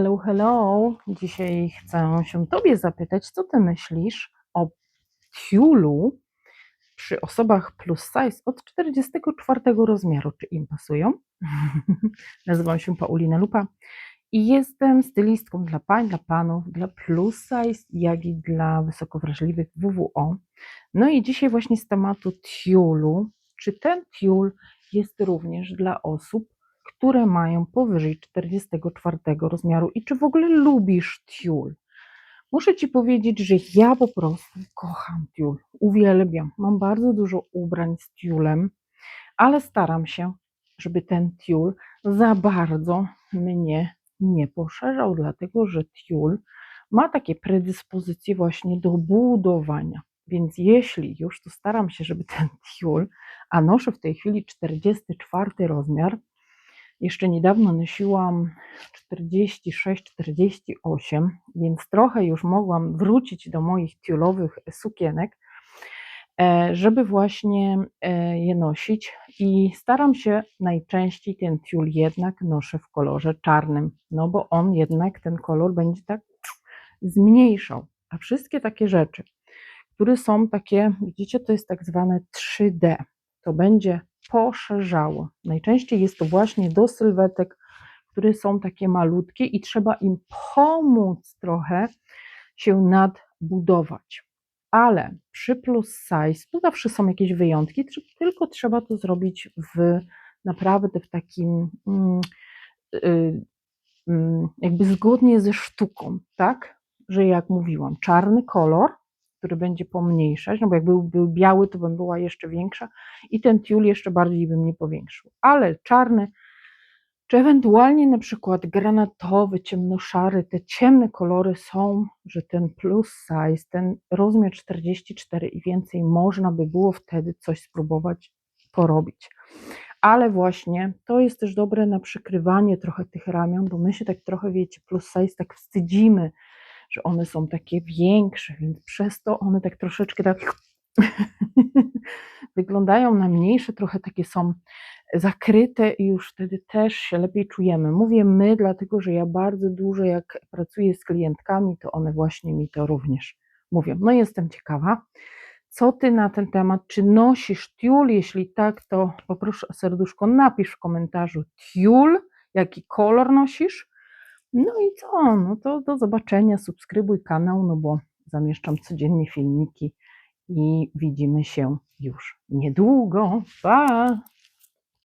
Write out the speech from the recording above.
Hello, hello. Dzisiaj chcę się Tobie zapytać, co Ty myślisz o tiulu przy osobach plus size od 44 rozmiaru. Czy im pasują? Nazywam się Paulina Lupa i jestem stylistką dla pań, dla panów, dla plus size, jak i dla wysoko wrażliwych WWO. No i dzisiaj właśnie z tematu tiulu. Czy ten tiul jest również dla osób, które mają powyżej 44 rozmiaru i czy w ogóle lubisz tiul? Muszę Ci powiedzieć, że ja po prostu kocham tiul, uwielbiam. Mam bardzo dużo ubrań z tiulem, ale staram się, żeby ten tiul za bardzo mnie nie poszerzał, dlatego że tiul ma takie predyspozycje właśnie do budowania. Więc jeśli już, to staram się, żeby ten tiul, a noszę w tej chwili 44 rozmiar, jeszcze niedawno nosiłam 46-48, więc trochę już mogłam wrócić do moich tiulowych sukienek, e, żeby właśnie e, je nosić i staram się najczęściej ten tiul jednak noszę w kolorze czarnym, no bo on jednak ten kolor będzie tak zmniejszał. A wszystkie takie rzeczy, które są takie, widzicie, to jest tak zwane 3D. To będzie poszerzało. Najczęściej jest to właśnie do sylwetek, które są takie malutkie i trzeba im pomóc trochę się nadbudować. Ale przy plus size, tu zawsze są jakieś wyjątki, tylko trzeba to zrobić w naprawdę w takim mm, y, mm, jakby zgodnie ze sztuką, tak? Że jak mówiłam, czarny kolor, który będzie pomniejszać, no bo jak był, był biały, to bym była jeszcze większa i ten tiul jeszcze bardziej bym nie powiększył. Ale czarny, czy ewentualnie na przykład granatowy, ciemnoszary, te ciemne kolory są, że ten plus size, ten rozmiar 44 i więcej, można by było wtedy coś spróbować porobić. Ale właśnie to jest też dobre na przykrywanie trochę tych ramion, bo my się tak trochę, wiecie, plus size tak wstydzimy, że one są takie większe, więc przez to one tak troszeczkę tak wyglądają na mniejsze, trochę takie są zakryte i już wtedy też się lepiej czujemy. Mówię my, dlatego że ja bardzo dużo jak pracuję z klientkami, to one właśnie mi to również mówią. No jestem ciekawa, co ty na ten temat, czy nosisz tiul? Jeśli tak, to poproszę o serduszko, napisz w komentarzu tiul, jaki kolor nosisz, no i co? No to do zobaczenia. Subskrybuj kanał, no bo zamieszczam codziennie filmiki i widzimy się już niedługo. Pa!